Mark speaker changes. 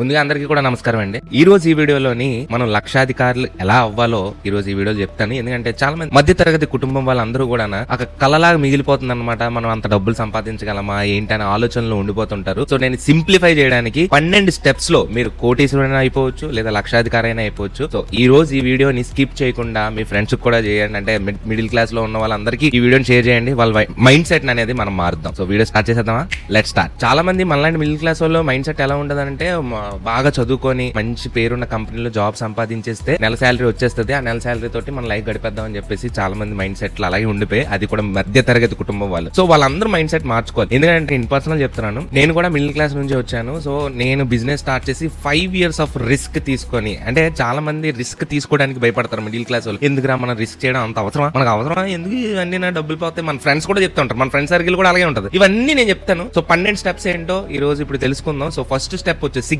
Speaker 1: ముందుగా అందరికీ కూడా నమస్కారం అండి. ఈ రోజు ఈ వీడియోలోని మనం లక్షాధికారులు ఎలా అవ్వాలో ఈ రోజు ఈ వీడియో చెప్తాను. ఎందుకంటే చాలా మంది మధ్య తరగతి కుటుంబం వాళ్ళందరూ కూడా ఒక కళలాగా మిగిలిపోతుంది అనమాట మనం అంత డబ్బులు సంపాదించగలమా? ఏంటనే ఆలోచనలో ఉండిపోతుంటారు. సో నేను సింప్లిఫై చేయడానికి పన్నెండు స్టెప్స్లో మీరు కోటీశ్వరైనా అయిపోవచ్చు లేదా లక్షాధికారి అయినా అయిపోవచ్చు. సో ఈ రోజు ఈ వీడియోని స్కిప్ చేయకుండా మీ ఫ్రెండ్స్ కూడా చేయండి. అంటే మిడిల్ క్లాస్లో ఉన్న వాళ్ళందరికీ ఈ వీడియోని షేర్ చేయండి. వాళ్ళ మైండ్ సెట్ అనేది మనం మారుద్దాం. సో వీడియో స్టార్ట్ చేసేద్దామా? లెట్ స్టార్ట్ చాలా మంది మనలాంటి మిడిల్ క్లాస్ వాళ్ళు మైండ్ సెట్ ఎలా ఉండదంటే బాగా చదువుకొని మంచి పేరున్న కంపెనీలో జాబ్ సంపాదించేస్తే నెల శాలరీ వచ్చేస్తుంది. ఆ నెల శాలరీ తోటి మన లైఫ్ గడిపేద్దాం అని చెప్పేసి చాలా మంది మైండ్ సెట్ అలాగే ఉండిపోయి అది కూడా మధ్య తరగతి కుటుంబం వాళ్ళు. సో వాళ్ళందరూ మైండ్ సెట్ మార్చుకోవాలి. ఎందుకంటే ఇన్ పర్సనల్ చెప్తున్నాను. నేను కూడా మిడిల్ క్లాస్ నుంచి వచ్చాను. సో నేను బిజినెస్ స్టార్ట్ చేసి ఫైవ్ ఇయర్స్ ఆఫ్ రిస్క్ తీసుకొని అంటే చాలా మంది రిస్క్ తీసుకోవడానికి భయపడతారు మిడిల్ క్లాస్ వాళ్ళు. ఎందుకురా మనం రిస్క్ చేయడం అంత అవసరం మనకు అవసరం ఎందుకు ఇవన్నీ నా డబ్బులు పోతే మన ఫ్రెండ్స్ కూడా చెప్తుంటారు మన ఫ్రెండ్స్ సర్కిల్ కూడా అలాగే ఉంటుంది. ఇవన్నీ నేను చెప్తాను. సో పన్నెండు స్టెప్స్ ఏంటో ఈ రోజు ఇప్పుడు తెలుసుకుందాం. సో ఫస్ట్ స్టెప్ వచ్చేసి